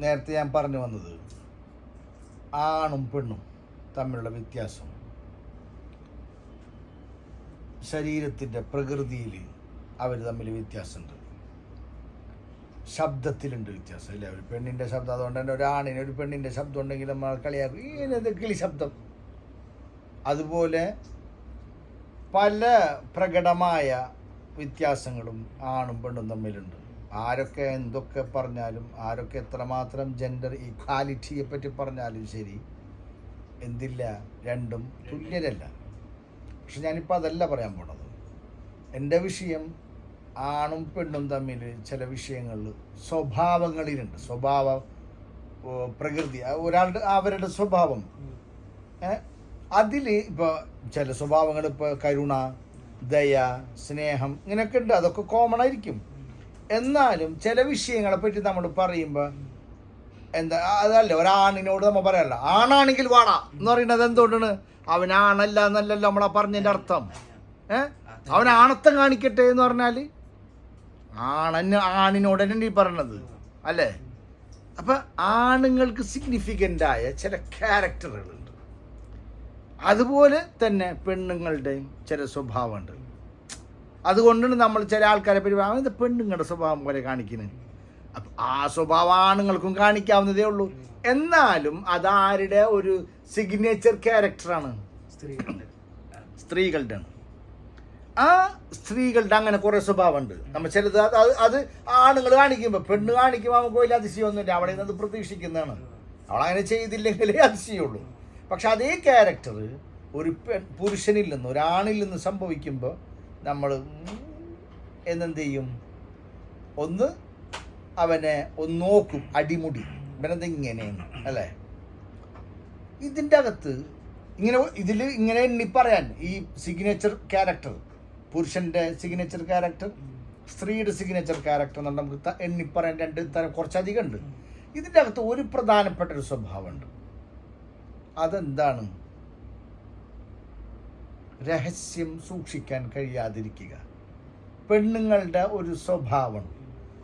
നേരത്തെ ഞാൻ പറഞ്ഞു വന്നത്. ആണും പെണ്ണും തമ്മിലുള്ള വ്യത്യാസം. ശരീരത്തിന്റെ പ്രകൃതിയിൽ അവർ തമ്മിൽ വ്യത്യാസമുണ്ട്. ശബ്ദത്തിലുണ്ട് വ്യത്യാസം അല്ലേ? ഒരു പെണ്ണിന്റെ ശബ്ദം അതുകൊണ്ട് തന്നെ ഒരു ഒരു പെണ്ണിന്റെ ശബ്ദം ഉണ്ടെങ്കിൽ നമ്മൾ കളിയാക്കും. ഈനത് കിളി ശബ്ദം. അതുപോലെ പല പ്രകടമായ വ്യത്യാസങ്ങളും ആണും പെണ്ണും തമ്മിലുണ്ട്. ആരൊക്കെ എന്തൊക്കെ പറഞ്ഞാലും ആരൊക്കെ എത്രമാത്രം ജെൻഡർ ഇക്വാലിറ്റിയെ പറ്റി പറഞ്ഞാലും ശരി എന്തില്ല രണ്ടും തുല്യരല്ല. പക്ഷെ ഞാനിപ്പോൾ അതല്ല പറയാൻ പോണത്. എന്റെ വിഷയം ആണും പെണ്ണും തമ്മിൽ ചില വിഷയങ്ങളിൽ സ്വഭാവങ്ങളിലുണ്ട്. സ്വഭാവ പ്രകൃതി ഒരാളുടെ അവരുടെ സ്വഭാവം. അതിൽ ഇപ്പോൾ ചില സ്വഭാവങ്ങൾ ഇപ്പോൾ കരുണ ദയ സ്നേഹം ഇങ്ങനെയൊക്കെ ഉണ്ട്. അതൊക്കെ കോമൺ ആയിരിക്കും. എന്നാലും ചില വിഷയങ്ങളെ പറ്റി നമ്മൾ പറയുമ്പോൾ എന്താ അതല്ല ഒരാണിനോട് നമ്മൾ പറയല്ല ആണാണെങ്കിൽ വാടാ. എന്ന് പറയുന്നത് എന്തുകൊണ്ടാണ്? അവൻ ആണല്ല എന്നല്ലല്ലോ നമ്മളാ പറഞ്ഞതിന്റെ അർത്ഥം. ഏ? അവൻ ആണത്തം കാണിക്കട്ടെ എന്ന് പറഞ്ഞാൽ ആണന് ആണിനോട് തന്നെ ഈ പറയണത്. അല്ലേ? അപ്പം ആണുങ്ങൾക്ക് സിഗ്നിഫിക്കന്റ് ആയ ചില ക്യാരക്ടറുകളുണ്ട് അതുപോലെ തന്നെ പെണ്ണുങ്ങളുടെയും ചില സ്വഭാവമുണ്ട്. അതുകൊണ്ടാണ് നമ്മൾ ചില ആൾക്കാരെ പറ്റി പറയുന്നത്, "അവൻ ഇത് പെണ്ണുങ്ങളുടെ സ്വഭാവം പോലെ കാണിക്കുന്നത് അപ്പം ആ സ്വഭാവം ആണുങ്ങൾക്കും കാണിക്കാവുന്നതേ ഉള്ളൂ. എന്നാലും അതാരുടെ ഒരു സിഗ്നേച്ചർ ക്യാരക്ടറാണ് സ്ത്രീകളുടെ. സ്ത്രീകളുടെ ആ സ്ത്രീകളുടെ അങ്ങനെ കുറേ സ്വഭാവമുണ്ട്. നമ്മൾ ചിലത് അത് അത് അത് ആണുങ്ങൾ കാണിക്കുമ്പോൾ പെണ്ണ് കാണിക്കുമ്പോൾ നമുക്ക് വലിയ അതിശയമൊന്നുമില്ല. അവിടെ നിന്ന് അത് പ്രതീക്ഷിക്കുന്നതാണ്. അവളങ്ങനെ ചെയ്തില്ലെങ്കിലേ അതിശയുള്ളൂ പക്ഷെ അതേ ക്യാരക്ടർ ഒരു പെൺ പുരുഷനിൽ നിന്ന് ഒരാണിൽ നിന്ന് സംഭവിക്കുമ്പോൾ നമ്മൾ എന്നെന്ത് ചെയ്യും ഒന്ന് അവനെ ഒന്ന് നോക്കും അടിമുടി. ഇവനെന്ത് ഇങ്ങനെയാണ് അല്ലേ? ഇതിന്റെ അകത്ത് ഇങ്ങനെ ഇതിൽ ഇങ്ങനെ എണ്ണി പറയാൻ ഈ സിഗ്നേച്ചർ ക്യാരക്ടർ പുരുഷന്റെ സിഗ്നേച്ചർ ക്യാരക്ടർ സ്ത്രീയുടെ സിഗ്നേച്ചർ ക്യാരക്ടർ എന്നാൽ നമുക്ക് എണ്ണി പറയാൻ രണ്ട് തരം കുറച്ചധികം ഉണ്ട് ഇതിന്റെ അകത്ത് ഒരു പ്രധാനപ്പെട്ട ഒരു സ്വഭാവമുണ്ട്. അതെന്താണ്? രഹസ്യം സൂക്ഷിക്കാൻ കഴിയാതിരിക്കുക. പെണ്ണുങ്ങളുടെ ഒരു സ്വഭാവം.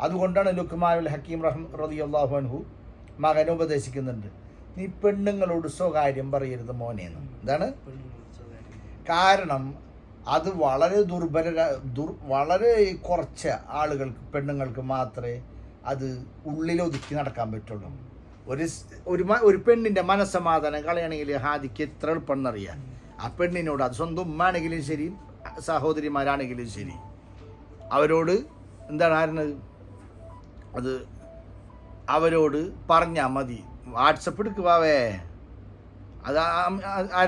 അതുകൊണ്ടാണ് ലുക്മാനുൽ ഹക്കീം റഹ് റതി അൻഹു മകൻ ഉപദേശിക്കുന്നുണ്ട്. നീ പെണ്ണുങ്ങളോട് സ്വകാര്യം പറയരുത് മോനെന്ന് എന്താണ്? കാരണം അത് വളരെ ദുർബല ദുർ വളരെ കുറച്ച് ആളുകൾക്ക് പെണ്ണുങ്ങൾക്ക് മാത്രമേ അത് ഉള്ളിലൊതുക്കി നടക്കാൻ പറ്റുള്ളൂ. ഒരു ഒരു പെണ്ണിന്റെ മനസ്സമാധാനം കളയണമെങ്കിൽ ഹാദിക്ക് എത്ര എളുപ്പം എന്നറിയാം ആ പെണ്ണിനോട് അത് സ്വന്തം ഉമ്മാണെങ്കിലും ശരി സഹോദരിമാരാണെങ്കിലും ശരി. അവരോട് എന്താണ് ആരുന്നത് അത് അവരോട് പറഞ്ഞാൽ മതി. വാട്സപ്പ് എടുക്കുവാവേ അത് ആ- ആ-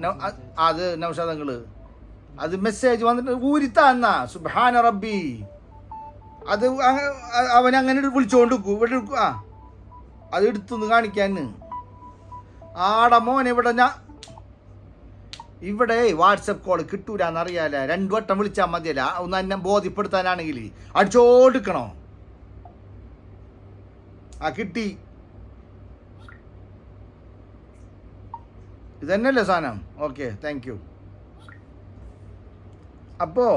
നൗ- അ- അത് നൗഷാദങ്ങൾ അത് മെസ്സേജ് വന്നിട്ട് ഊരിത്താന്ന സുബാന റബ്ബി. അത് അവൻ അങ്ങനെ വിളിച്ചോണ്ട് ഇവിടെ ആ അത് എടുത്തുനിന്ന് കാണിക്കാൻ മോനെ ഇവിടെ ഞാൻ ഇവിടെ വാട്സപ്പ് കോൾ കിട്ടൂലെന്ന് അറിയാല രണ്ടു വട്ടം വിളിച്ചാൽ മതിയല്ല. ഒന്ന് എന്നെ ബോധ്യപ്പെടുത്താനാണെങ്കിൽ. അടിച്ചോടുക്കണോ? ആ കിട്ടി. ഇതന്നെയല്ലേ സാധനം? ഓക്കെ താങ്ക് യു അപ്പോൾ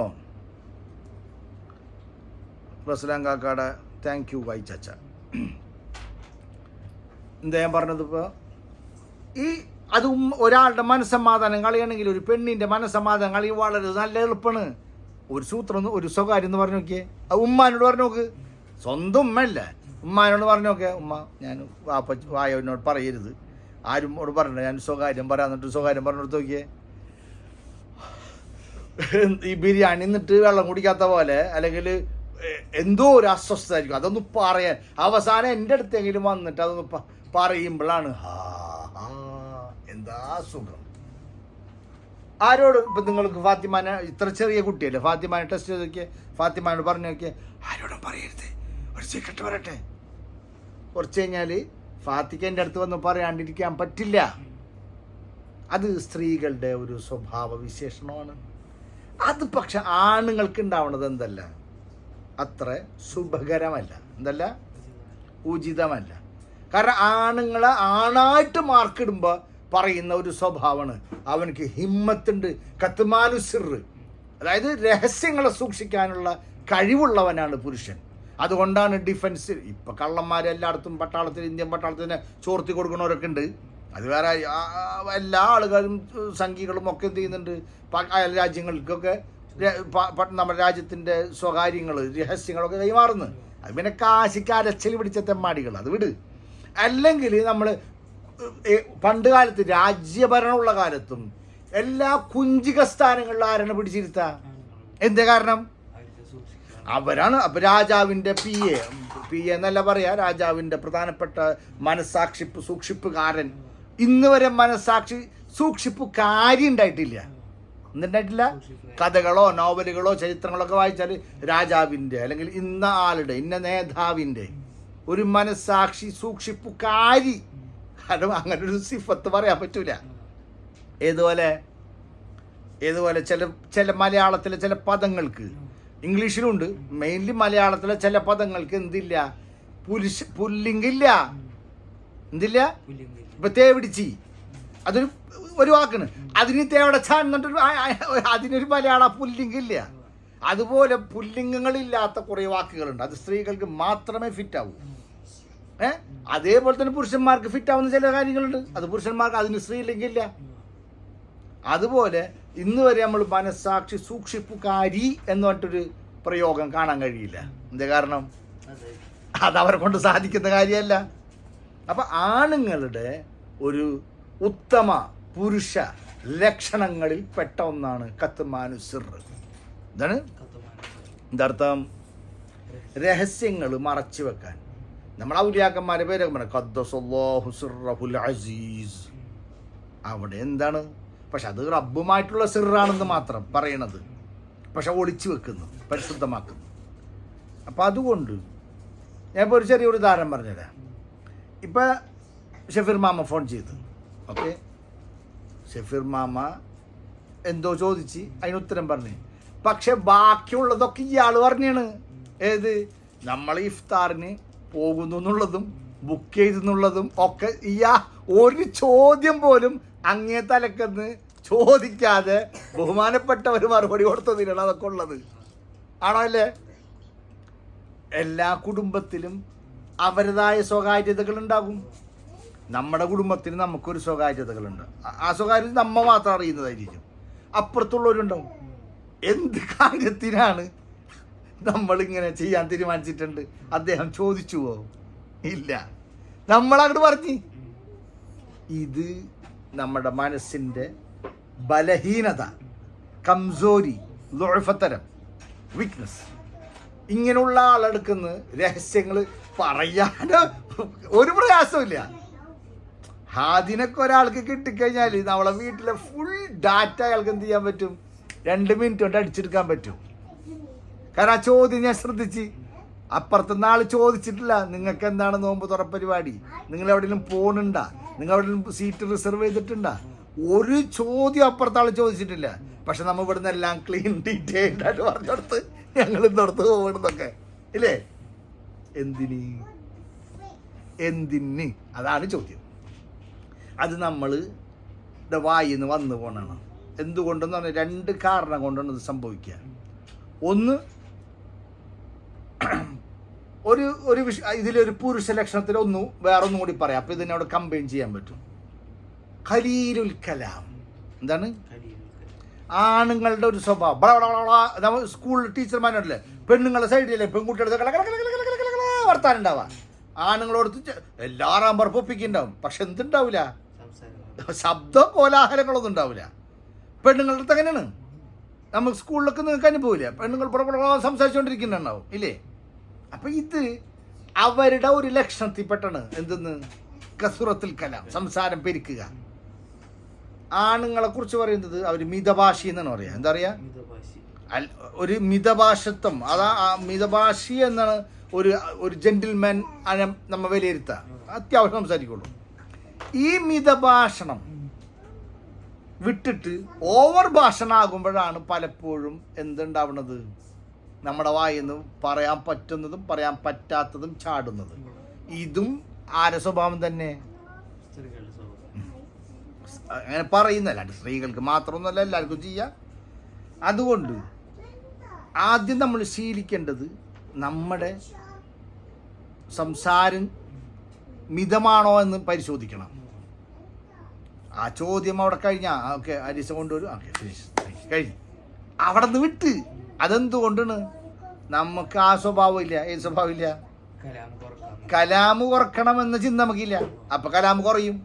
റസ്ലാം കാക്കാടെ താങ്ക് യു വൈ ചച്ച. എന്താ ഞാൻ പറഞ്ഞത് ഇപ്പോൾ ഈ അത് ഒരാളുടെ മനസ്സമാധാനം കളിയാണെങ്കിൽ ഒരു പെണ്ണിന്റെ മനസ്സമാധാനം കളി വളരെ നല്ല എളുപ്പമാണ് ഒരു സൂത്രം ഒരു സ്വകാര്യം എന്ന് പറഞ്ഞു നോക്കിയേ. ഉമ്മാനോട് പറഞ്ഞു നോക്ക്. സ്വന്തം ഉമ്മയല്ല. ഉമ്മാനോട് പറഞ്ഞു നോക്കേ. ഉമ്മ ഞാൻ വാപ്പ വായവനോട് പറയരുത്. ആരും ഓട് പറഞ്ഞില്ല. ഞാൻ സ്വകാര്യം പറയാന്നിട്ട് സ്വകാര്യം പറഞ്ഞെടുത്ത് നോക്കിയേ. ഈ ബിരിയാണി നിന്നിട്ട് വെള്ളം കുടിക്കാത്ത പോലെ അല്ലെങ്കിൽ എന്തോ ഒരു അസ്വസ്ഥതായിരിക്കും. അതൊന്ന് പറയാൻ. അവസാനം എന്റെ അടുത്തെങ്കിലും വന്നിട്ട് അതൊന്ന് പറയുമ്പോഴാണ്. ഹാ, എന്താ സുഖം? ആരോട് ഇപ്പം നിങ്ങൾക്ക് ഫാത്തിമാനെ ഇത്ര ചെറിയ കുട്ടിയല്ലേ? ഫാത്തിമാനെ ടെസ്റ്റ് ചെയ്ത് നോക്കിയേ ഫാത്തിമാനോട് പറഞ്ഞു നോക്കിയേ ആരോടും പറയരുത്. ഒരു സീക്രട്ട് പറയട്ടെ. കുറച്ച് കഴിഞ്ഞാൽ ഫാത്തിക്ക് എന്റെ അടുത്ത് വന്ന് പറയാണ്ടിരിക്കാൻ പറ്റില്ല. അത് സ്ത്രീകളുടെ ഒരു സ്വഭാവ വിശേഷണമാണ്. അത് പക്ഷെ ആണുങ്ങൾക്ക് ഉണ്ടാവുന്നത് എന്തല്ല? അത്ര ശുഭകരമല്ല. എന്തല്ല? ഉചിതമല്ല. കാരണം ആണുങ്ങളെ ആണായിട്ട് മാർക്കിടുമ്പോൾ പറയുന്ന ഒരു സ്വഭാവമാണ്. അവനക്ക് ഹിമ്മത്തുണ്ട്. കത്തുമാനുസിറ് അതായത് രഹസ്യങ്ങളെ സൂക്ഷിക്കാനുള്ള കഴിവുള്ളവനാണ് പുരുഷൻ. അതുകൊണ്ടാണ് ഡിഫൻസ്. ഇപ്പം കള്ളന്മാർ എല്ലായിടത്തും പട്ടാളത്തിൽ ഇന്ത്യൻ പട്ടാളത്തിന് ചോർത്തി കൊടുക്കുന്നവരൊക്കെ ഉണ്ട്. അത് വേറെ എല്ലാ ആളുകളും സംഘികളും ഒക്കെ എന്ത് ചെയ്യുന്നുണ്ട്? അയൽ രാജ്യങ്ങൾക്കൊക്കെ നമ്മുടെ രാജ്യത്തിന്റെ സ്വകാര്യങ്ങൾ രഹസ്യങ്ങളൊക്കെ കൈമാറുന്നു. അത് പിന്നെ കാശിക്ക് അരച്ചിൽ പിടിച്ച തെമ്മാടികൾ അത് വിട്. അല്ലെങ്കിൽ നമ്മൾ പണ്ട് കാലത്ത് രാജ്യഭരണമുള്ള കാലത്തും എല്ലാ കുഞ്ചിക സ്ഥാനങ്ങളിലും ആരാണ് പിടിച്ചിരുത്ത? എന്താ കാരണം? അവരാണ്. അപ്പൊ രാജാവിന്റെ പി എ പി എ എന്നല്ല പറയാ രാജാവിന്റെ പ്രധാനപ്പെട്ട മനസാക്ഷിപ്പ് സൂക്ഷിപ്പുകാരൻ. ഇന്ന് വരെ സൂക്ഷിപ്പ് കാര്യം ഉണ്ടായിട്ടില്ല. എന്തുണ്ടായിട്ടില്ല കഥകളോ നോവലുകളോ ചരിത്രങ്ങളോ ഒക്കെ വായിച്ചാൽ രാജാവിന്റെ അല്ലെങ്കിൽ ഇന്ന ആളുടെ ഇന്ന നേതാവിന്റെ ഒരു മനസാക്ഷി സൂക്ഷിപ്പുകാരി കാരണം അങ്ങനെ ഒരു സിഫത്ത് പറയാൻ പറ്റൂല. ഏതുപോലെ ഏതുപോലെ ചില ചില മലയാളത്തിലെ ചില പദങ്ങൾക്ക് ഇംഗ്ലീഷിലുണ്ട് മെയിൻലി മലയാളത്തിലെ ചില പദങ്ങൾക്ക് എന്തില്ല? പുരുഷ പുല്ലിംഗില്ല. എന്തില്ല? ഇപ്പൊ തേവിടിച്ചി അതൊരു ഒരു വാക്കാണ്. അതിന് തേവടച്ച എന്നിട്ടൊരു അതിനൊരു മലയാള പുല്ലിംഗില്ല. അതുപോലെ പുല്ലിംഗങ്ങളില്ലാത്ത കുറേ വാക്കുകളുണ്ട്. അത് സ്ത്രീകൾക്ക് മാത്രമേ ഫിറ്റ് ആവൂ. ഏ? അതേപോലെ തന്നെ പുരുഷന്മാർക്ക് ഫിറ്റ് ആവുന്ന ചില കാര്യങ്ങളുണ്ട്. അത് പുരുഷന്മാർക്ക് അതിന് സ്ത്രീ സ്ത്രീലിംഗില്ല. അതുപോലെ ഇന്ന് വരെ നമ്മൾ മനസ്സാക്ഷി സൂക്ഷിപ്പുകാരി എന്ന് പറഞ്ഞിട്ടൊരു പ്രയോഗം കാണാൻ കഴിയില്ല. എന്താ കാരണം? അത്. അവരെ കൊണ്ട് സാധിക്കുന്ന കാര്യമല്ല. അപ്പൊ ആണുങ്ങളുടെ ഒരു ഉത്തമ പുരുഷ ലക്ഷണങ്ങളിൽ പെട്ട ഒന്നാണ് കത്ത് സിർ. എന്താണ്? എന്താർത്ഥം രഹസ്യങ്ങൾ മറച്ചു വെക്കാൻ. നമ്മൾ ഔലിയാക്കന്മാരെ പേരൊക്കെ അസീസ്. അവിടെ എന്താണ്? പക്ഷെ അത് റബ്ബുമായിട്ടുള്ള സിറാണെന്ന് മാത്രം പറയണത്. പക്ഷെ ഒളിച്ചു വെക്കുന്നു പരിശുദ്ധമാക്കുന്നു. അപ്പം അതുകൊണ്ട് ഞാൻ ഇപ്പോൾ ഒരു ചെറിയൊരു ഉദാഹരണം പറഞ്ഞുതരാം. ഇപ്പം ഷെഫിർ മാമ ഫോൺ ചെയ്തു. ഓക്കെ? ഷെഫിർ മാമ എന്തോ ചോദിച്ച് അതിന് ഉത്തരം പറഞ്ഞു. പക്ഷെ ബാക്കിയുള്ളതൊക്കെ ഇയാൾ പറഞ്ഞാണ്. ഏത്? നമ്മൾ ഇഫ്താറിന് പോകുന്നു എന്നുള്ളതും ബുക്ക് ചെയ്തെന്നുള്ളതും ഒക്കെ ഇയാ ഒരു ചോദ്യം പോലും അങ്ങേ തലക്കെന്ന് ചോദിക്കാതെ ബഹുമാനപ്പെട്ടവർ മറുപടി കൊടുത്തതിനാണ് അതൊക്കെ ഉള്ളത്. ആണോ അല്ലേ? എല്ലാ കുടുംബത്തിലും അവരുടേതായ സ്വകാര്യതകൾ ഉണ്ടാകും. നമ്മുടെ കുടുംബത്തിന് നമുക്കൊരു സ്വകാര്യതകളുണ്ട് ആ സ്വകാര്യത നമ്മ മാത്രം അറിയുന്നതായിരിക്കും. അപ്പുറത്തുള്ളവരുണ്ടാവും. എന്ത് കാര്യത്തിനാണ് നമ്മളിങ്ങനെ ചെയ്യാൻ തീരുമാനിച്ചിട്ടുണ്ട്. അദ്ദേഹം ചോദിച്ചുവോ? ഇല്ല. നമ്മളങ്ങോട്ട് പറഞ്ഞു. ഇത് നമ്മുടെ മനസ്സിന്റെ ബലഹീനത കംസോരി ദുഴഫത്തരം വീക്ക്നെസ് ഇങ്ങനെയുള്ള ആളെടുക്കുന്ന രഹസ്യങ്ങൾ പറയാൻ ഒരു പ്രയാസമില്ല ഹാദിനൊക്കെ ഒരാൾക്ക് കിട്ടിക്കഴിഞ്ഞാൽ നമ്മളെ വീട്ടിലെ ഫുൾ ഡാറ്റ അയാൾക്ക് എന്ത് ചെയ്യാൻ പറ്റും? രണ്ട് മിനിറ്റ് കൊണ്ട് അടിച്ചെടുക്കാൻ പറ്റും. കാരണം ആ ചോദ്യം ഞാൻ ശ്രദ്ധിച്ച്. അപ്പുറത്തുനിന്ന് ആൾ ചോദിച്ചിട്ടില്ല. നിങ്ങൾക്ക് എന്താണ് നോമ്പ് തുറ പരിപാടി? നിങ്ങൾ എവിടെയെങ്കിലും പോണുണ്ട? നിങ്ങൾ എവിടെയെങ്കിലും സീറ്റ് റിസർവ് ചെയ്തിട്ടുണ്ടാ? ഒരു ചോദ്യം അപ്പുറത്തെ ആൾ ചോദിച്ചിട്ടില്ല. പക്ഷെ നമ്മൾ ഇവിടുന്ന് എല്ലാം ക്ലീൻ ഡീറ്റെയിൽഡ് ആയിട്ട് പറഞ്ഞെടുത്ത് ഞങ്ങൾ ഇന്നടത്ത് പോകണമെന്നൊക്കെ ഇല്ലേ? എന്തിന്? എന്തിന്? അതാണ് ചോദ്യം. അത് നമ്മൾ വായിന്ന് വന്നു പോകണം എന്തുകൊണ്ടെന്ന് പറഞ്ഞാൽ രണ്ട് കാരണം കൊണ്ടാണ് ഇത് സംഭവിക്കുക. ഒന്ന് ഒരു ഒരു വിഷ ഇതിലൊരു പുരുഷ ലക്ഷണത്തിൽ ഒന്നു വേറൊന്നും കൂടി പറയാം. അപ്പൊ ഇതിനോട് കമ്പൈൻ ചെയ്യാൻ പറ്റും. ഖലീലുൽ കലാം. എന്താണ്? ആണുങ്ങളുടെ ഒരു സ്വഭാവം. സ്കൂൾ ടീച്ചർമാരല്ലേ പെണ്ണുങ്ങളുടെ സൈഡിലല്ലേ പെൺകുട്ടികളുടെ വർത്താനം ഉണ്ടാവുക ആണുങ്ങളോട് എല്ലാ പറപ്പൊപ്പിക്കുന്നുണ്ടാവും പൊപ്പിക്കുണ്ടാവും പക്ഷെ എന്തുണ്ടാവില്ല? ശബ്ദ ശബ്ദം കോലാഹലങ്ങളൊന്നും ഉണ്ടാവില്ല. പെണ്ണുങ്ങളുടെ അടുത്ത് അങ്ങനെയാണ് നമ്മൾ സ്കൂളിലൊക്കെ നിങ്ങൾക്ക് അനുഭവമില്ല പെണ്ണുങ്ങൾ പുറ പുറ സംസാരിച്ചുകൊണ്ടിരിക്കുന്നുണ്ടാവും ഇല്ലേ? അപ്പൊ ഇത് അവരുടെ ഒരു ലക്ഷണത്തിൽപ്പെട്ടാണ് എന്തെന്ന്? കസുറത്തിൽ കലാം സംസാരം പെരുക്കുക. ആണുങ്ങളെ കുറിച്ച് പറയുന്നത് അവർ മിതഭാഷി എന്നാണ് പറയുക. എന്താ പറയാ മിതഭാഷി. ഒരു മിതഭാഷത്വം. അതാ മിതഭാഷി എന്നാണ് ഒരു ഒരു ജെന്റിൽമാൻ നമ്മൾ നമ്മ വിലയിരുത്തുക. അത്യാവശ്യം സംസാരിക്കുള്ളൂ. ഈ മിതഭാഷണം വിട്ടിട്ട് ഓവർ ഭാഷണാകുമ്പോഴാണ് പലപ്പോഴും എന്തുണ്ടാവുന്നത്? നമ്മുടെ വായിന്ന് പറയാൻ പറ്റുന്നതും പറയാൻ പറ്റാത്തതും ചാടുന്നത്. ഇതും ആര സ്വഭാവം തന്നെ? അങ്ങനെ പറയുന്നല്ല സ്ത്രീകൾക്ക് മാത്രമൊന്നുമല്ല എല്ലാവർക്കും ചെയ്യാം. അതുകൊണ്ട് ആദ്യം നമ്മൾ ശീലിക്കേണ്ടത് നമ്മുടെ സംസാരം മിതമാണോ എന്ന് പരിശോധിക്കണം. ആ ചോദ്യം അവിടെ കഴിഞ്ഞാൽ ഓക്കെ അരീസ കൊണ്ടുവരും. ഓക്കെ കഴിഞ്ഞു. അവിടെ നിന്ന് വിട്ട് അതെന്തുകൊണ്ടാണ്? നമുക്ക് ആ സ്വഭാവം ഇല്ല. ഏത് സ്വഭാവം ഇല്ല? കലാം കുറക്കണം എന്ന ചിന്ത നമുക്കില്ല. അപ്പൊ കലാമ് കുറയും.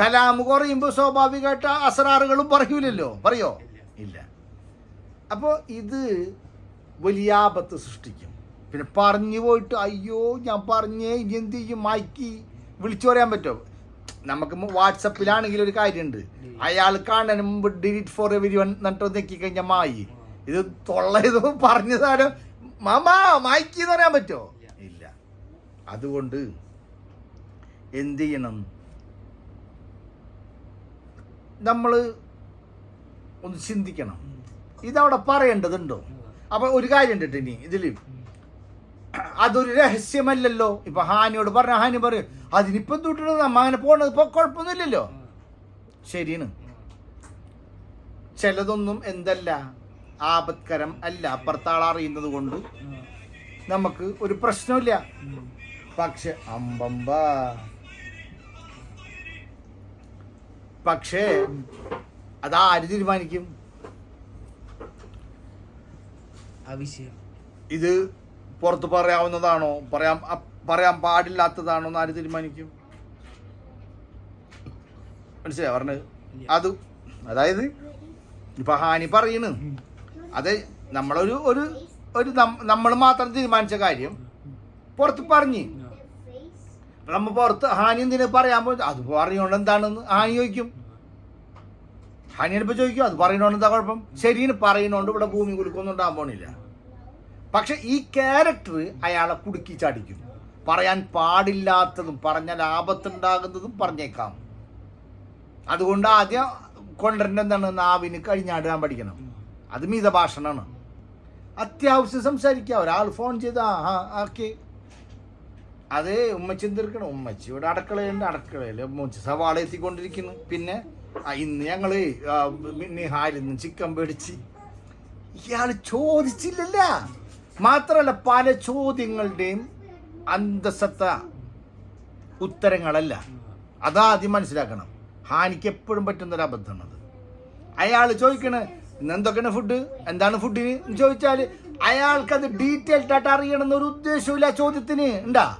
കലാമ് കുറയുമ്പോൾ സ്വാഭാവികമായിട്ട് അസറാറുകളും പറയൂലല്ലോ. പറയോ? ഇല്ല. അപ്പോൾ ഇത് വലിയ ആപത്ത് സൃഷ്ടിക്കും. പിന്നെ പറഞ്ഞു പോയിട്ട് അയ്യോ ഞാൻ പറഞ്ഞേ ഇനി എന്ത് ചെയ്യും? മാറ്റി വിളിച്ചു പറയാൻ പറ്റുമോ? നമുക്ക് വാട്സപ്പിലാണെങ്കിൽ ഒരു കാര്യമുണ്ട് അയാൾ കാണാൻ മുമ്പ് ഡിലീറ്റ് ഫോർ എവരി വൺ എന്നിട്ട് നെക്കി കഴിഞ്ഞാൽ മായി. ഇത് തൊള്ളയതോ പറഞ്ഞ സാധനം. മാമാ മായ്ക്കി എന്ന് പറയാൻ പറ്റുമോ ഇല്ല. അതുകൊണ്ട് എന്ത് ചെയ്യണം? നമ്മൾ ഒന്ന് ചിന്തിക്കണം. ഇതവിടെ പറയേണ്ടതുണ്ടോ? അപ്പൊ ഒരു കാര്യം ഉണ്ട് ഇനി ഇതിൽ. അതൊരു രഹസ്യമല്ലല്ലോ. ഇപ്പൊ ഹാനിയോട് പറഞ്ഞ ഹാനി പറയും അതിനിപ്പം തൊട്ടിട്ട് നമ്മ അങ്ങനെ പോണത് ഇപ്പൊ കുഴപ്പമൊന്നുമില്ലല്ലോ ശരിയാണ്. ചിലതൊന്നും എന്തല്ല ആപത്കരം അല്ല. അപ്പുറത്താൾ അറിയുന്നത് കൊണ്ട് നമുക്ക് ഒരു പ്രശ്നമില്ല പക്ഷെ അമ്പമ്പ. പക്ഷേ അതാര് തീരുമാനിക്കും? ഇത് പുറത്ത് പറയാവുന്നതാണോ? പറയാൻ പറയാൻ പാടില്ലാത്തതാണോ എന്ന് ആര് തീരുമാനിക്കും? മനസ്സിലായി? പറഞ്ഞത് അത് അതായത് ഇപ്പൊ ഹാനി പറയണ്. അത് നമ്മളൊരു ഒരു ഒരു നമ്മൾ മാത്രം തീരുമാനിച്ച കാര്യം പുറത്ത് പറഞ്ഞ്. നമ്മ പുറത്ത് ഹാനി എന്തിനു പറയാൻ പോയി അത് പറയുന്നോണ്ട് എന്താണെന്ന് ഹാനി ചോദിക്കും. ഹാനിയനിപ്പോ ചോദിക്കും അത് പറയുന്നോണ്ട് എന്താ കുഴപ്പം? ശരിയാണ് പറയുന്നോണ്ട് ഇവിടെ ഭൂമി കുലുക്കൊന്നും ഉണ്ടാകാൻ പോണില്ല. പക്ഷെ ഈ ക്യാരക്ടർ അയാളെ കുടുക്കി ചാടിക്കും. പറയാൻ പാടില്ലാത്തതും പറഞ്ഞാൽ ആപത്തുണ്ടാകുന്നതും പറഞ്ഞേക്കാം. അതുകൊണ്ട് ആദ്യം കൊണ്ടുവരേണ്ട എന്താണ്? നാവിന് കഴിഞ്ഞാടാൻ പഠിക്കണം. അത് മിതഭാഷണമാണ്. അത്യാവശ്യം സംസാരിക്കുക ഒരാൾ ഫോൺ ചെയ്താ ആ ഓക്കെ അതേ ഉമ്മച്ചി എന്തിരിക്കണം ഉമ്മച്ചി ഇവിടെ അടക്കളയുണ്ട് അടക്കളയിൽ ഉമ്മച്ചി സവാള എത്തിക്കൊണ്ടിരിക്കുന്നു. പിന്നെ ഇന്ന് ഞങ്ങൾ പിന്നെ നിഹാലിൽ നിന്ന് ചിക്കൻ പേടിച്ച് ഇയാൾ ചോദിച്ചില്ലല്ല. മാത്രമല്ല പല ചോദ്യങ്ങളുടെയും അന്തസത്ത ഉത്തരങ്ങളല്ല. അതാദ്യം മനസ്സിലാക്കണം. ഹാനിക്ക് എപ്പോഴും പറ്റുന്ന ഒരു അബദ്ധമാണത്. അയാൾ ചോദിക്കണ ഇന്ന് എന്തൊക്കെയാണ് ഫുഡ് എന്താണ് ഫുഡിന് ചോദിച്ചാൽ അയാൾക്കത് ഡീറ്റെയിൽഡ് ആയിട്ട് അറിയണം എന്നൊരു ഉദ്ദേശമില്ല ചോദ്യത്തിന്. ഉണ്ടാ?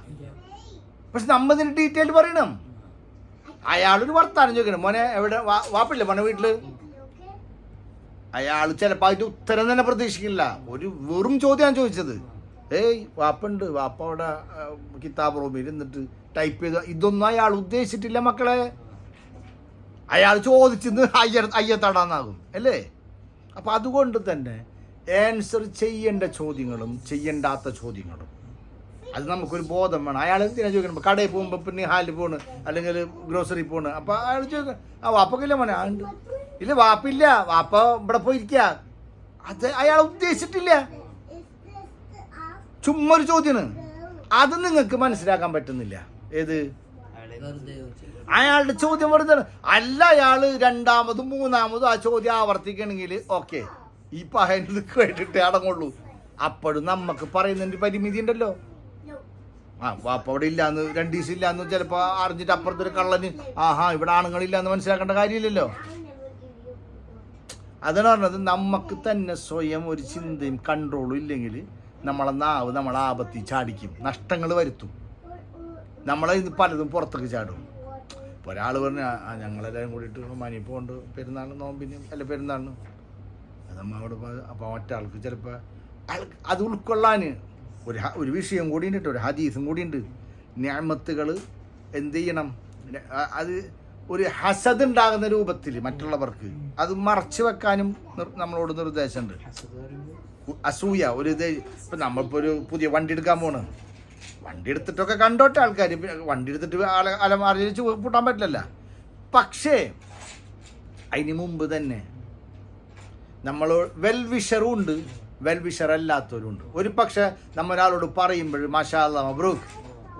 പക്ഷെ നമ്മതിന് ഡീറ്റെയിൽ പറയണം. അയാളൊരു വർത്താനം ചോദിക്കണം മോനെ എവിടെ? വാപ്പില്ലേ മോനെ വീട്ടിൽ? അയാൾ ചിലപ്പോൾ അതിന്റെ ഉത്തരം തന്നെ പ്രതീക്ഷിക്കില്ല ഒരു വെറും ചോദ്യമാണ് ചോദിച്ചത്. ഏയ് വാപ്പുണ്ട്. വാപ്പ അവിടെ കിതാബ് റൂമിൽ ഇരുന്നിട്ട് ടൈപ്പ് ചെയ്ത ഇതൊന്നും അയാൾ ഉദ്ദേശിച്ചിട്ടില്ല മക്കളെ. അയാൾ ചോദിച്ചെന്ന് അയ്യ അയ്യത്തടാന്നാകും. അല്ലേ? അപ്പം അതുകൊണ്ട് തന്നെ ആൻസർ ചെയ്യേണ്ട ചോദ്യങ്ങളും ചെയ്യേണ്ടാത്ത ചോദ്യങ്ങളും അത് നമുക്കൊരു ബോധം വേണം. അയാൾ എന്തിനാ ചോദിക്കണം? കടയിൽ പോകുമ്പോൾ പിന്നെ ഹാലിൽ പോണ് അല്ലെങ്കിൽ ഗ്രോസറി പോണ്. അപ്പോൾ അയാൾ ചോദിക്കണം ആ വാപ്പക്കില്ല മോനെ? ആ ഉണ്ട്. ഇല്ല വാപ്പില്ല. വാപ്പ ഇവിടെ പോയിരിക്കുക അത് അയാൾ ഉദ്ദേശിച്ചിട്ടില്ല. ചുമ്മാ ഒരു ചോദ്യമാണ് അത് നിങ്ങൾക്ക് മനസ്സിലാക്കാൻ പറ്റുന്നില്ല. ഏത്? അയാളെ അയാളുടെ ചോദ്യം വെറുതെ അല്ല അയാൾ രണ്ടാമതും മൂന്നാമതും ആ ചോദ്യം ആവർത്തിക്കണമെങ്കിൽ ഓക്കെ. ഈ പഹനിൽ കേട്ടിട്ട് അടങ്ങുള്ളൂ. അപ്പോഴും നമുക്ക് പറയുന്നതിന്റെ പരിമിതി ഉണ്ടല്ലോ. ആ വാപ്പ അവിടെ ഇല്ലാന്ന് രണ്ടു ദിവസം ഇല്ലാന്ന് ചിലപ്പോ അറിഞ്ഞിട്ട് അപ്പുറത്തൊരു കള്ളന് ആഹാ ഇവിടെ ആണുങ്ങളില്ലാന്ന് മനസ്സിലാക്കേണ്ട കാര്യമില്ലല്ലോ. അതാണ് പറഞ്ഞത് നമുക്ക് തന്നെ സ്വയം ഒരു ചിന്തയും കൺട്രോളും ഇല്ലെങ്കിൽ നമ്മളെ നാവ് നമ്മളെ ആപത്തി ചാടിക്കും. നഷ്ടങ്ങൾ വരുത്തും. നമ്മളെ ഇത് പലതും പുറത്തേക്ക് ചാടും. ഇപ്പോൾ ഒരാൾ പറഞ്ഞ ഞങ്ങളെല്ലാവരും കൂടിയിട്ട് മനി പോണ്ട് പെരുന്നാൾ നോമ്പിന് അല്ല പെരുന്നാളിന്. അത് നമ്മ അവിടെ മറ്റാൾക്ക് അയാൾക്ക് അത് ഉൾക്കൊള്ളാൻ ഒരു ഒരു വിഷയം കൂടി ഉണ്ട് ഒരു ഹദീസും കൂടി ഉണ്ട് ഞാമത്തുകൾ എന്ത് ചെയ്യണം? അത് ഒരു ഹസദ് ഉണ്ടാകുന്ന രൂപത്തിൽ മറ്റുള്ളവർക്ക് അത് മറച്ചു വെക്കാനും നമ്മളോട് നിർദ്ദേശമുണ്ട്. അസൂയ ഒരു ഇത് ഇപ്പം നമ്മളിപ്പോൾ ഒരു പുതിയ വണ്ടി എടുക്കാൻ പോണ്. വണ്ടി എടുത്തിട്ടൊക്കെ കണ്ടോട്ടെ ആൾക്കാർ വണ്ടി എടുത്തിട്ട് ആളെ അലമാറിച്ച് പൂട്ടാൻ പറ്റില്ലല്ല. പക്ഷേ അതിന് മുമ്പ് തന്നെ നമ്മൾ വെൽ വിഷറും ഉണ്ട്. വെൽ വിഷർ അല്ലാത്തവരും ഉണ്ട് ഒരു പക്ഷെ നമ്മൾ ഒരാളോട് പറയുമ്പോൾ മാഷാ മബ്രൂക്ക്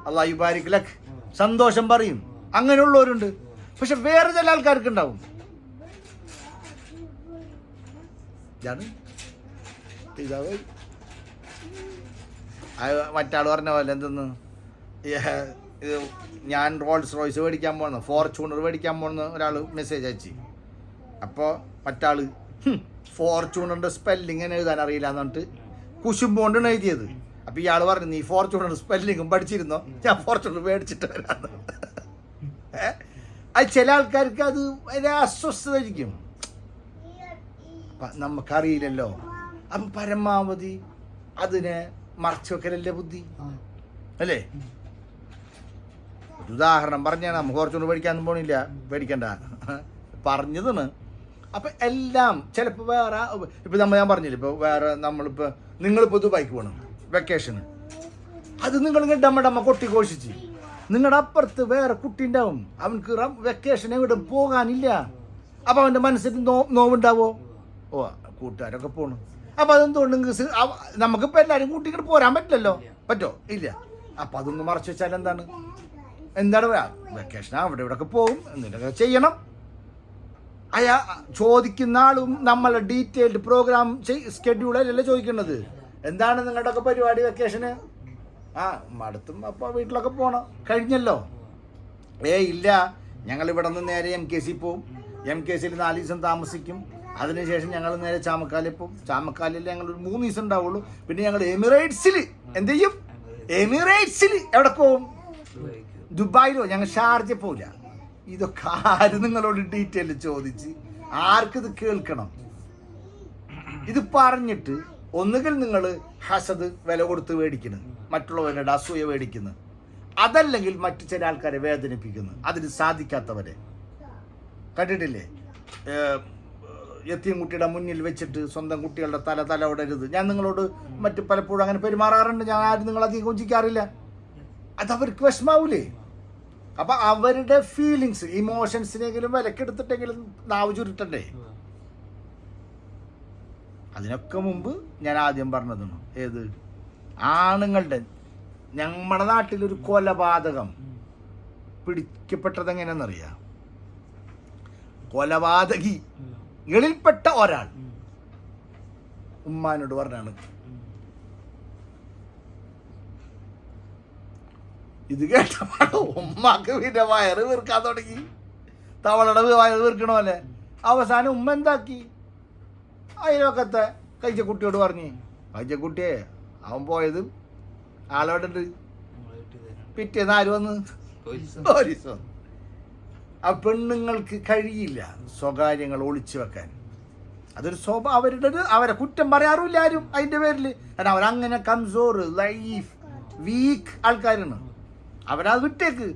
അള്ളാഹു ബാരിക് ലഖ് സന്തോഷം പറയും. അങ്ങനെയുള്ളവരുണ്ട്. പക്ഷെ വേറെ ചില ആൾക്കാർക്ക് ഉണ്ടാവും മറ്റാൾ പറഞ്ഞ പോലെ എന്തെന്ന്? ഞാൻ റോൾസ് റോയ്സ് മേടിക്കാൻ പോകുന്നു ഫോർച്യൂണർ മേടിക്കാൻ പോകുന്ന ഒരാൾ മെസ്സേജ് അയച്ചു. അപ്പോൾ മറ്റാൾ ഫോർച്യൂണറിന്റെ സ്പെല്ലിംഗ് എന്നെ എഴുതാൻ അറിയില്ല എന്ന് പറഞ്ഞിട്ട് കുശുമ്പോണ്ടാണ് എഴുതിയത്. അപ്പോൾ ഇയാൾ പറഞ്ഞു നീ ഫോർച്യൂണർ സ്പെല്ലിങ്ങും പഠിച്ചിരുന്നോ? ഞാൻ ഫോർച്യൂണർ മേടിച്ചിട്ട് വരാന്ന്. ഏ? അത് ചില ആൾക്കാർക്ക് അത് ഒരു അസ്വസ്ഥതയായിരിക്കും. നമുക്കറിയില്ലല്ലോ. അപ്പം പരമാവധി അതിനെ മറച്ചു വെക്കലല്ലേ ബുദ്ധി? അല്ലേ? ഉദാഹരണം പറഞ്ഞാ നമുക്ക് കുറച്ചുകൂടി പേടിക്കാനൊന്നും പോണില്ല. പേടിക്കണ്ട പറഞ്ഞതാണ്. അപ്പം എല്ലാം ചിലപ്പോൾ വേറെ ഇപ്പം നമ്മൾ ഞാൻ പറഞ്ഞില്ല ഇപ്പോൾ വേറെ നമ്മളിപ്പോൾ നിങ്ങളിപ്പോൾ ദുബായിക്ക് പോകണം വെക്കേഷന് അത് നിങ്ങൾ ഡമ്മ ഡമ്മ കൊട്ടി ഘോഷിച്ച് നിങ്ങളുടെ അപ്പുറത്ത് വേറെ കുട്ടി ഉണ്ടാവും അവൻക്ക് വെക്കേഷൻ എവിടെ പോകാനില്ല. അപ്പോൾ അവന്റെ മനസ്സിൽ നോ നോവുണ്ടാവോ? ഓ കൂട്ടുകാരൊക്കെ പോണു. അപ്പം അതെന്തുകൊണ്ട് നിങ്ങൾക്ക് നമുക്കിപ്പോൾ എല്ലാവരും ഇങ്ങോട്ട് പോരാൻ പറ്റില്ലല്ലോ? പറ്റോ? ഇല്ല. അപ്പം അതൊന്ന് മറച്ചു വെച്ചാൽ എന്താണ്? എന്താണ് വെക്കേഷൻ അവിടെ ഇവിടെയൊക്കെ പോകും. എന്തിനൊക്കെ ചെയ്യണം. അയാ ചോദിക്കുന്ന ആളും നമ്മളെ ഡീറ്റെയിൽഡ് പ്രോഗ്രാം സ്കെഡ്യൂളല്ലേ ചോദിക്കുന്നത്. എന്താണ് നിങ്ങളുടെയൊക്കെ പരിപാടി വെക്കേഷന്? ആ മടുത്തും അപ്പോൾ വീട്ടിലൊക്കെ പോകണം കഴിഞ്ഞല്ലോ? ഏ ഇല്ല. ഞങ്ങൾ ഇവിടെ നിന്ന് നേരെ എം കെ സി പോവും. എം കെ സിയിൽ നാല് ദിവസം താമസിക്കും. അതിനുശേഷം ഞങ്ങൾ നേരെ ചാമക്കാലിൽ പോവും. ചാമക്കാലിൽ ഞങ്ങൾ ഒരു മൂന്ന് ദിവസം ഉണ്ടാവുള്ളൂ. പിന്നെ ഞങ്ങൾ എമിറേറ്റ്സിൽ എന്ത് ചെയ്യും? എമിറേറ്റ്സിൽ എവിടെ പോവും? ദുബായിലോ? ഞങ്ങൾ ഷാർജ പോവില്ല. ഇതൊക്കെ ആര് നിങ്ങളോട് ഡീറ്റെയിൽ ചോദിച്ച്? ആർക്കിത് കേൾക്കണം? ഇത് പറഞ്ഞിട്ട് ഒന്നുകിൽ നിങ്ങൾ ഹസദ് വില കൊടുത്ത് മേടിക്കുന്നു മറ്റുള്ളവരുടെ അസൂയ മേടിക്കുന്നു അതല്ലെങ്കിൽ മറ്റു ചില ആൾക്കാരെ വേദനിപ്പിക്കുന്നു. അതിന് സാധിക്കാത്തവരെ. കണ്ടിട്ടില്ലേ? എത്തിയും കുട്ടിയുടെ മുന്നിൽ വെച്ചിട്ട് സ്വന്തം കുട്ടികളുടെ തല തല ഉടരുത് ഞാൻ നിങ്ങളോട് മറ്റ് പലപ്പോഴും അങ്ങനെ പെരുമാറാറുണ്ട്. ഞാൻ ആരും നിങ്ങൾ അധികം കൊഞ്ചിക്കാറില്ല. അത് അവർക്ക് വിഷമാവൂലേ? അപ്പൊ അവരുടെ ഫീലിങ്സ് ഇമോഷൻസിനെങ്കിലും വിലക്കെടുത്തിട്ടെങ്കിലും നാവ് ചുരുട്ടണ്ടേ? അതിനൊക്കെ മുമ്പ് ഞാൻ ആദ്യം പറഞ്ഞതാണ് ഏത്? ആണുങ്ങളുടെ നമ്മുടെ നാട്ടിലൊരു കൊലപാതകം പിടിക്കപ്പെട്ടത് എങ്ങനെയാണെന്നറിയാം കൊലപാതകി കളിൽപ്പെട്ട ഒരാൾ ഉമ്മാനോട് പറഞ്ഞാണ് ഇത് കേട്ടപ്പോൾ ഉമ്മാക്ക് പിന്നെ വയറ് വീർക്കാൻ തുടങ്ങി. തവളയുടെ വയറ് വീർക്കണ പോലെ അവസാനം ഉമ്മ എന്താക്കി? അതിനൊക്കത്തെ കഴിച്ച കുട്ടിയോട് പറഞ്ഞു കഴിച്ചക്കുട്ടിയെ അവൻ പോയത് ഉണ്ട് പിറ്റേന്ന് ആര് വന്ന്? പോലീസ്. വന്നു. ആ പെണ്ണുങ്ങൾക്ക് കഴിയില്ല സ്വകാര്യങ്ങൾ ഒളിച്ചു വെക്കാൻ. അതൊരു സ്വഭാവം അവരുടെ ഒരു അവരെ കുറ്റം പറയാറുമില്ല ആരും അതിന്റെ പേരിൽ. കാരണം അവരങ്ങനെ കംസോർ ലൈഫ് വീക്ക് ആൾക്കാരാണ്. അവരത് വിട്ടേക്ക്.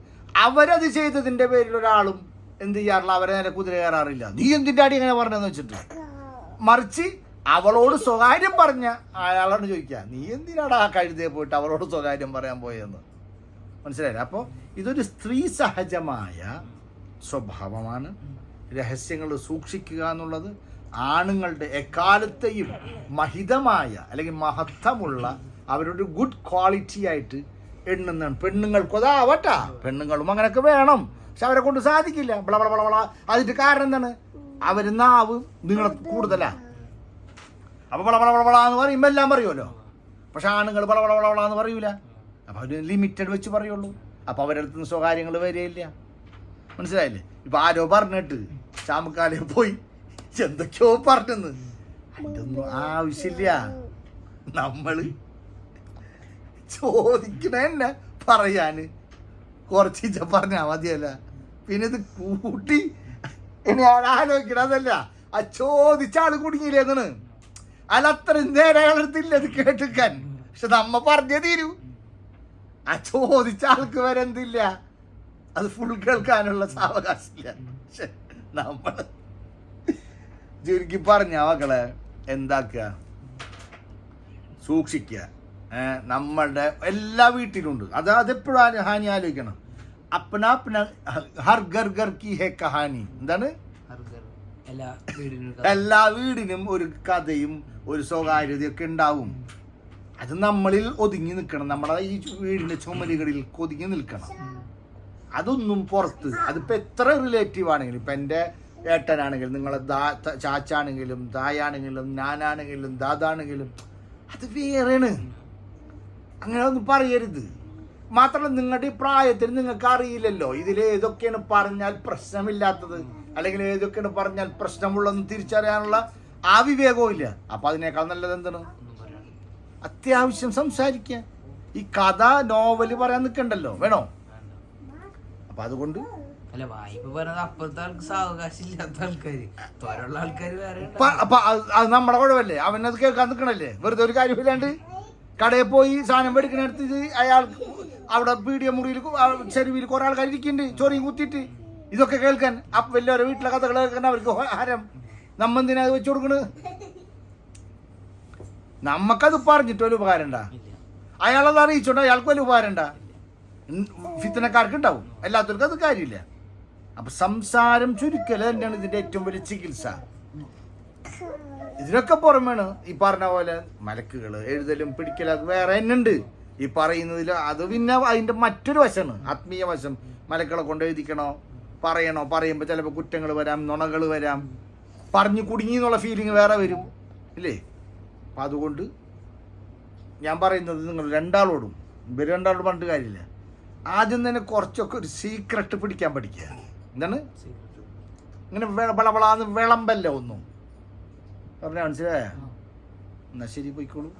അവരത് ചെയ്തതിന്റെ പേരിൽ ഒരാളും എന്ത് ചെയ്യാറില്ല അവരെ നേരെ കുതിര കയറാറില്ല. നീ എന്തിന്റെ അടി ഇങ്ങനെ പറഞ്ഞതെന്ന് വെച്ചിട്ട്? മറിച്ച് അവളോട് സ്വകാര്യം പറഞ്ഞ അയാളോട് ചോദിക്കുക നീ എന്തിനാടാ ആ കഴുതയെ പോയിട്ട് അവളോട് സ്വകാര്യം പറയാൻ പോയെന്ന്? മനസ്സിലായില്ല? അപ്പോൾ ഇതൊരു സ്ത്രീ സഹജമായ സ്വഭാവമാണ്. രഹസ്യങ്ങൾ സൂക്ഷിക്കുക എന്നുള്ളത് ആണുങ്ങളുടെ എക്കാലത്തെയും മഹിതമായ അല്ലെങ്കിൽ മഹത്വമുള്ള അവരുടെ ഗുഡ് ക്വാളിറ്റി ആയിട്ട് എണ്ണുന്നതാണ്. പെണ്ണുങ്ങൾക്കും അതാവട്ടാ പെണ്ണുങ്ങളും അങ്ങനെയൊക്കെ വേണം. പക്ഷെ അവരെ കൊണ്ട് സാധിക്കില്ല. ബള ബള ബള ബള അതിന്റെ കാരണം എന്താണ്? അവർ നാവ് നിങ്ങളെ കൂടുതലാ. അപ്പോൾ ബള ബള ബള ബള എന്ന് പറയുമ്പോൾ എല്ലാം പറയുമല്ലോ. പക്ഷെ ആണുങ്ങൾ ബള ബള ബള ബള എന്ന് പറയൂല. അപ്പോൾ അവർ ലിമിറ്റഡ് വെച്ച് പറയുള്ളൂ. അപ്പോൾ അവരുടെ അടുത്ത് നിന്ന് സ്വകാര്യങ്ങൾ വരികയില്ല. മനസ്സിലായില്ലേ? ഇപ്പൊ ആരോ പറഞ്ഞിട്ട് ചാമക്കാലയിൽ പോയി. എന്തൊക്കെയോ പറഞ്ഞെന്ന്. ഇതൊന്നും ആവശ്യമില്ല. നമ്മൾ ചോദിക്കണ പറയാന്. കുറച്ച് പറഞ്ഞാ മതിയല്ല. പിന്നെ ഇത് കൂട്ടി ഇനി ആലോചിക്കണതല്ല ആ ചോദിച്ച ആൾ കുടുങ്ങിയില്ലേന്നാണ് അല്ല അത്രയും നേരം അയാളടുത്തില്ല ഇത് കേട്ടിക്കാൻ പക്ഷെ നമ്മ പറഞ്ഞേ തീരൂ. ആ ചോദിച്ച ആൾക്ക് വരെ എന്തില്ല. അത് ഫുൾ കേൾക്കാനുള്ള സാവകാശമില്ല. പക്ഷെ നമ്മൾ ചുരുക്കി പറഞ്ഞ മക്കളെ എന്താക്കുക? സൂക്ഷിക്കുക. നമ്മളുടെ എല്ലാ വീട്ടിലുണ്ട്. അത് അതെപ്പോഴും ഹാനി ആലോചിക്കണം. അപ്പന അപ്പന ഹർ ഗർ ഗർ കി ഹെ കഹാനി. എന്താണ്? എല്ലാ വീടിനും ഒരു കഥയും ഒരു സ്വകാര്യതയൊക്കെ ഉണ്ടാവും. അത് നമ്മളിൽ ഒതുങ്ങി നിൽക്കണം. നമ്മുടെ ഈ വീടിന്റെ ചുമലുകളിൽ ഒതുങ്ങി നിൽക്കണം. അതൊന്നും പുറത്ത്. അതിപ്പോ എത്ര റിലേറ്റീവ് ആണെങ്കിലും ഇപ്പൊ എന്റെ ഏട്ടനാണെങ്കിലും നിങ്ങളെ ദാ ചാച്ചാണെങ്കിലും തായാണെങ്കിലും ഞാനാണെങ്കിലും ദാദാണെങ്കിലും അത് വേറെയാണ്. അങ്ങനെ ഒന്നും പറയരുത്. മാത്രമല്ല നിങ്ങളുടെ ഈ പ്രായത്തിൽ നിങ്ങൾക്ക് അറിയില്ലല്ലോ. ഇതിൽ ഏതൊക്കെയാണ് പറഞ്ഞാൽ പ്രശ്നമില്ലാത്തത് അല്ലെങ്കിൽ ഏതൊക്കെയാണ് പറഞ്ഞാൽ പ്രശ്നമുള്ളതെന്ന് തിരിച്ചറിയാനുള്ള ആ വിവേകവും ഇല്ല. അപ്പൊ അതിനേക്കാൾ നല്ലത് എന്താണ്? അത്യാവശ്യം സംസാരിക്കുക. ഈ കഥ നോവൽ പറയാൻ നിൽക്കണ്ടല്ലോ വേണോ? അപ്പം അതുകൊണ്ട് അല്ല വായ്പ പറയുന്നത് അപ്പുറത്തെ ആൾക്ക് സാവകാശം ഇല്ലാത്ത ആൾക്കാര് തോരുള്ള ആൾക്കാര് വേറെ. അപ്പൊ അത് അത് നമ്മുടെ കുഴപ്പമല്ലേ? അവനത് കേൾക്കാൻ നിൽക്കണല്ലേ വെറുതെ ഒരു കാര്യമില്ലാണ്ട് കടയിൽ പോയി സാധനം മേടിക്കണടുത്ത് അയാൾ അവിടെ പീടിയ മുറിയിൽ ചെരുവിൽ കുറെ ആൾക്കാർ ഇരിക്കുന്നുണ്ട് ചൊറിയും കുത്തിയിട്ട്. ഇതൊക്കെ കേൾക്കാൻ അപ്പൊ വലിയവരെ വീട്ടിലെ കഥകൾ കേൾക്കാൻ അവർക്ക് ഹരം. നമ്മ എന്തിനാ അത് വെച്ചു കൊടുക്കണ്? നമ്മക്കത് പറഞ്ഞിട്ട് വലിയ ഉപകാരം ഉണ്ടാ? അയാളത് അറിയിച്ചോണ്ട് അയാൾക്ക് വലിയ ഉപകാരം ഉണ്ടാ? ഫിത്തനക്കാർക്ക് ഉണ്ടാവും. എല്ലാത്തവർക്കും അത് കാര്യമില്ല. അപ്പൊ സംസാരം ചുരുക്കൽ തന്നെയാണ് ഇതിന്റെ ഏറ്റവും വലിയ ചികിത്സ. ഇതിനൊക്കെ പുറമേണ് ഈ പറഞ്ഞ പോലെ മലക്കുകൾ എഴുതലും പിടിക്കലും അത് വേറെ തന്നെ ഉണ്ട് ഈ പറയുന്നതിൽ അത് പിന്നെ അതിന്റെ മറ്റൊരു വശമാണ്. ആത്മീയ വശം. മലക്കളെ കൊണ്ട് എഴുതിക്കണോ പറയണോ പറയുമ്പോൾ ചിലപ്പോൾ കുറ്റങ്ങൾ വരാം നുണകൾ വരാം. പറഞ്ഞു കുടുങ്ങി എന്നുള്ള ഫീലിംഗ് വേറെ വരും. ഇല്ലേ? അപ്പം അതുകൊണ്ട് ഞാൻ പറയുന്നത് നിങ്ങൾ രണ്ടാളോടും ഇവർ രണ്ടാളോടും പറഞ്ഞിട്ട് കാര്യമില്ല. ആദ്യം തന്നെ കുറച്ചൊക്കെ ഒരു സീക്രട്ട് പിടിക്കാൻ പഠിക്കുക. എന്താണ്? ഇങ്ങനെ വളവളാന്ന് വിളമ്പല്ല ഒന്നും. പറഞ്ഞാൽ മനസ്സിലായ? എന്നാ ശരി പോയിക്കോളൂ.